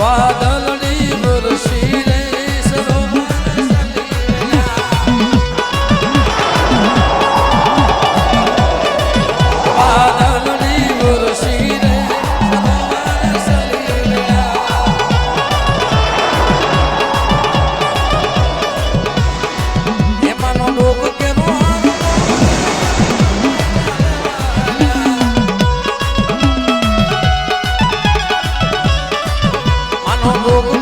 વાદળની વરસી ડોક